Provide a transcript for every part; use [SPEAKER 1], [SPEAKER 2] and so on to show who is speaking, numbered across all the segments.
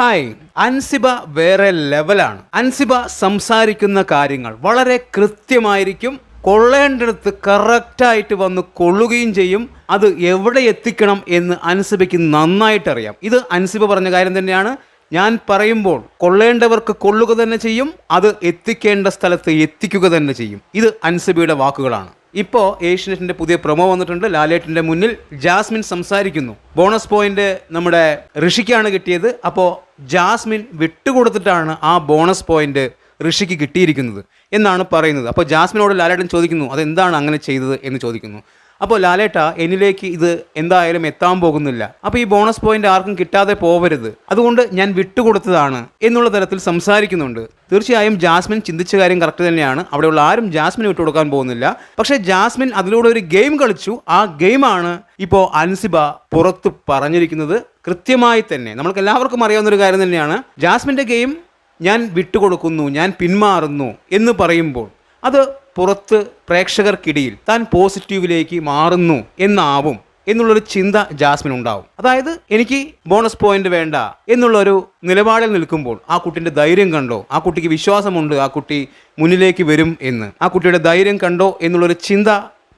[SPEAKER 1] Hi Ansiba വേറെ ലെവലാണ്. അൻസിബ സംസാരിക്കുന്ന കാര്യങ്ങൾ വളരെ കൃത്യമായിരിക്കും. കൊള്ളേണ്ടടുത്ത് കറക്റ്റായിട്ട് വന്ന് കൊള്ളുകയും ചെയ്യും. അത് എവിടെ എത്തിക്കണം എന്ന് അൻസിബയ്ക്ക് നന്നായിട്ടറിയാം. ഇത് അൻസിബ പറഞ്ഞ കാര്യം തന്നെയാണ്. ഞാൻ പറയുമ്പോൾ കൊള്ളേണ്ടവർക്ക് കൊള്ളുക തന്നെ ചെയ്യും. അത് എത്തിക്കേണ്ട സ്ഥലത്ത് എത്തിക്കുക തന്നെ ചെയ്യും. ഇത് അൻസിബയുടെ വാക്കുകളാണ്. ഇപ്പോൾ ഏഷ്യനെറ്റിന്റെ പുതിയ പ്രൊമോ വന്നിട്ടുണ്ട്. ലാലേട്ടിന്റെ മുന്നിൽ ജാസ്മിൻ സംസാരിക്കുന്നു. ബോണസ് പോയിന്റ് നമ്മുടെ ഋഷിക്കാണ് കിട്ടിയത്. അപ്പോൾ ജാസ്മിൻ വിട്ടുകൊടുത്തിട്ടാണ് ആ ബോണസ് പോയിന്റ് ഋഷിക്ക് കിട്ടിയിരിക്കുന്നത്. എന്നാണ് പറയുന്നത്. അപ്പോൾ ജാസ്മിനോട് ലാലേട്ടൻ ചോദിക്കുന്നു അതെന്താണ് അങ്ങനെ ചെയ്തത്? എന്ന് ചോദിക്കുന്നു. അപ്പോൾ ലാലേട്ട എന്നിലേക്ക് ഇത് എന്തായാലും എത്താൻ പോകുന്നില്ല. അപ്പോൾ ഈ ബോണസ് പോയിന്റ് ആർക്കും കിട്ടാതെ പോവരുത്. അതുകൊണ്ട് ഞാൻ വിട്ടുകൊടുത്തതാണ് എന്നുള്ള തരത്തിൽ സംസാരിക്കുന്നുണ്ട്. തീർച്ചയായും ജാസ്മിൻ ചിന്തിച്ച കാര്യം കറക്റ്റ് തന്നെയാണ്. അവിടെയുള്ള ആരും ജാസ്മിന് വിട്ടുകൊടുക്കാൻ പോകുന്നില്ല. പക്ഷേ ജാസ്മിൻ അതിലൂടെ ഒരു ഗെയിം കളിച്ചു. ആ ഗെയിമാണ് ഇപ്പോൾ അൻസിബ പുറത്ത് പറഞ്ഞിരിക്കുന്നത് കൃത്യമായി തന്നെ. നമ്മൾക്ക് എല്ലാവർക്കും അറിയാവുന്ന ഒരു കാര്യം തന്നെയാണ്. ജാസ്മിന്റെ ഗെയിം ഞാൻ വിട്ടുകൊടുക്കുന്നു ഞാൻ പിന്മാറുന്നു എന്ന് പറയുമ്പോൾ അത് പുറത്ത് പ്രേക്ഷകർക്കിടയിൽ താൻ പോസിറ്റീവിലേക്ക് മാറുന്നു എന്നാവും എന്നുള്ളൊരു ചിന്ത ജാസ്മിൻ ഉണ്ടാവും. അതായത് എനിക്ക് ബോണസ് പോയിന്റ് വേണ്ട എന്നുള്ളൊരു നിലപാടിൽ നിൽക്കുമ്പോൾ ആ കുട്ടിന്റെ ധൈര്യം കണ്ടോ? ആ കുട്ടിക്ക് വിശ്വാസമുണ്ട് ആ കുട്ടി മുന്നിലേക്ക് വരും എന്ന്. ആ കുട്ടിയുടെ ധൈര്യം കണ്ടോ എന്നുള്ളൊരു ചിന്ത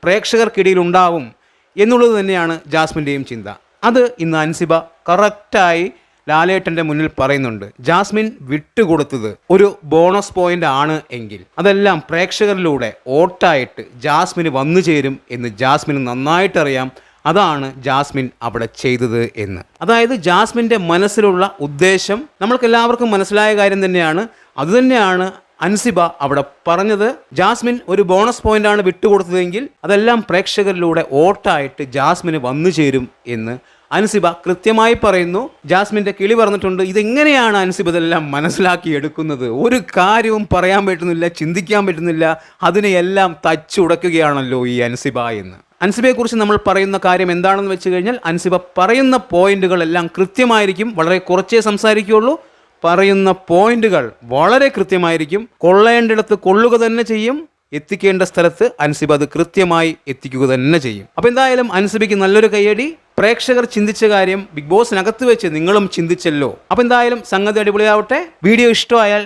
[SPEAKER 1] പ്രേക്ഷകർക്കിടയിൽ ഉണ്ടാവും എന്നുള്ളത് തന്നെയാണ് ജാസ്മിന്റെയും ചിന്ത. അത് ഇന്ന് അൻസിബ കറക്റ്റായി ലാലേട്ടന്റെ മുന്നിൽ പറയുന്നുണ്ട് ജാസ്മിൻ വിട്ടുകൊടുത്തത് ഒരു ബോണസ് പോയിന്റ് ആണ് എങ്കിൽ അതെല്ലാം പ്രേക്ഷകരിലൂടെ ഓട്ടായിട്ട് ജാസ്മിന് വന്നു ചേരും എന്ന് ജാസ്മിന് നന്നായിട്ടറിയാം. അതാണ് ജാസ്മിൻ അവിടെ ചെയ്തത് എന്ന്. അതായത് ജാസ്മിന്റെ മനസ്സിലുള്ള ഉദ്ദേശം നമ്മൾക്ക് എല്ലാവർക്കും മനസ്സിലായ കാര്യം തന്നെയാണ്. അതുതന്നെയാണ് അൻസിബ അവിടെ പറഞ്ഞത് ജാസ്മിൻ ഒരു ബോണസ് പോയിന്റാണ് വിട്ടുകൊടുത്തതെങ്കിൽ അതെല്ലാം പ്രേക്ഷകരിലൂടെ ഓട്ടായിട്ട് ജാസ്മിന് വന്നു ചേരും എന്ന്. അൻസിബ കൃത്യമായി പറയുന്നു ജാസ്മിന്റെ കിളി പറഞ്ഞിട്ടുണ്ട് ഇതെങ്ങനെയാണ് അൻസിബ ഇതെല്ലാം മനസ്സിലാക്കി എടുക്കുന്നത്? ഒരു കാര്യവും പറയാൻ പറ്റുന്നില്ല ചിന്തിക്കാൻ പറ്റുന്നില്ല അതിനെയെല്ലാം തച്ചുടക്കുകയാണല്ലോ ഈ അൻസിബ എന്ന്. അൻസിബയെക്കുറിച്ച് നമ്മൾ പറയുന്ന കാര്യം എന്താണെന്ന് വെച്ച് കഴിഞ്ഞാൽ അൻസിബ പറയുന്ന പോയിന്റുകളെല്ലാം കൃത്യമായിരിക്കും വളരെ കുറച്ചേ സംസാരിക്കുകയുള്ളൂ. പറയുന്ന പോയിന്റുകൾ വളരെ കൃത്യമായിരിക്കും. കൊള്ളേണ്ടിടത്ത് കൊള്ളുക തന്നെ ചെയ്യും. എത്തിക്കേണ്ട സ്ഥലത്ത് അൻസിബ അത് കൃത്യമായി എത്തിക്കുക തന്നെ ചെയ്യും. അപ്പോൾ എന്തായാലും അൻസിബയ്ക്ക് നല്ലൊരു കയ്യടി. പ്രേക്ഷകർ ചിന്തിച്ച കാര്യം ബിഗ് ബോസിനകത്ത് വെച്ച് നിങ്ങളും ചിന്തിച്ചല്ലോ. അപ്പോൾ എന്തായാലും സംഗതി അടിപൊളിയാവട്ടെ. വീഡിയോ ഇഷ്ടമായാൽ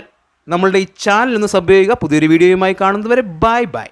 [SPEAKER 1] നമ്മളുടെ ഈ ചാനൽ ഒന്ന് സബ് ചെയ്യുക. പുതിയൊരു വീഡിയോയുമായി കാണുന്നതുവരെ ബൈ ബൈ.